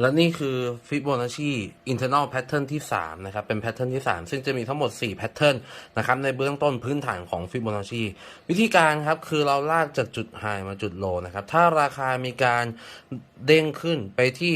และนี่คือ Fibonacci internal pattern ที่ 3 นะครับ เป็น pattern ที่ 3 ซึ่งจะมีทั้งหมด4 pattern นนะครับ ในเบื้องต้นพื้นฐานของ Fibonacci วิธีการครับ คือเราลากจากจุด high มาจุด low นะครับ ถ้าราคามีการเด้งขึ้นไปที่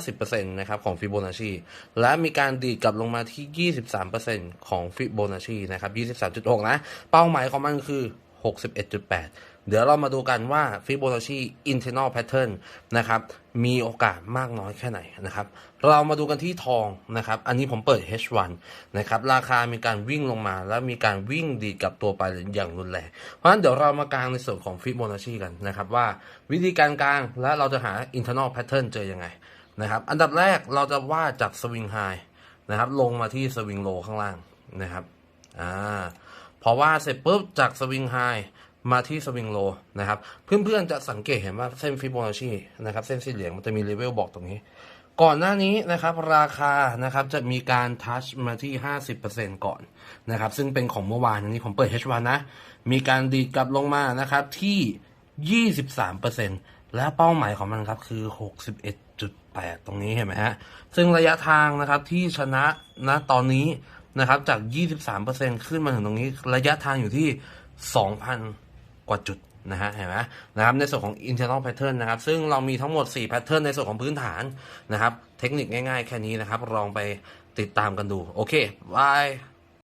50%นะครับของ Fibonacci และมีการดีดกลับลงมาที่ 23%ของ Fibonacci นะครับ 23.6 นะ เป้าหมายของมันคือ 61.8 เดี๋ยวเรามาดูกันว่า Fibonacci internal pattern นะครับมีโอกาสมากน้อยแค่ไหนนะครับ เรามาดูกันที่ทองนะครับ อันนี้ผมเปิด H1 นะครับ ราคามีการวิ่งลงมา แล้วมีการวิ่งดีดกลับตัวไปอย่างรุนแรง เพราะฉะนั้นเดี๋ยวเรามากางในส่วนของ Fibonacci กันนะครับ ว่าวิธีการกางและเราจะหา internal pattern เจอยังไงนะครับ อันดับแรกเราจะวาดจาก swing high นะครับลงมาที่ swing low ข้างล่างนะครับอ่าพอว่าเสร็จปุ๊บจากสวิงไฮ มาที่สวิงโลนะครับ เพื่อนๆจะสังเกตเห็นว่าเส้นฟิโบนัชชีนะครับเส้นสีเหลืองมันจะมีเลเวลบอกตรงนี้ ก่อนหน้านี้นะครับราคานะครับจะมีการทัชมาที่ 50%ก่อนนะครับซึ่งเป็นของเมื่อวานนี้ผมเปิด H1 นะ มีการดีดกลับลงมานะครับที่ 23%และเป้าหมายของมันครับคือ 61.8 ตรงนี้เห็นไหมฮะซึ่งระยะทางนะครับที่ชนะนะตอนนี้นะครับจาก 23%ขึ้นมาถึงตรงนี้ระยะทางอยู่ที่ 2,000 ว่าจุดนะฮะเห็นไหมนะครับในส่วนของ internal pattern นะครับ ซึ่งเรามีทั้งหมด 4 pattern ในส่วนของพื้นฐานนะครับ เทคนิคง่ายๆ แค่นี้นะครับ ลองไปติดตามกันดู โอเคบาย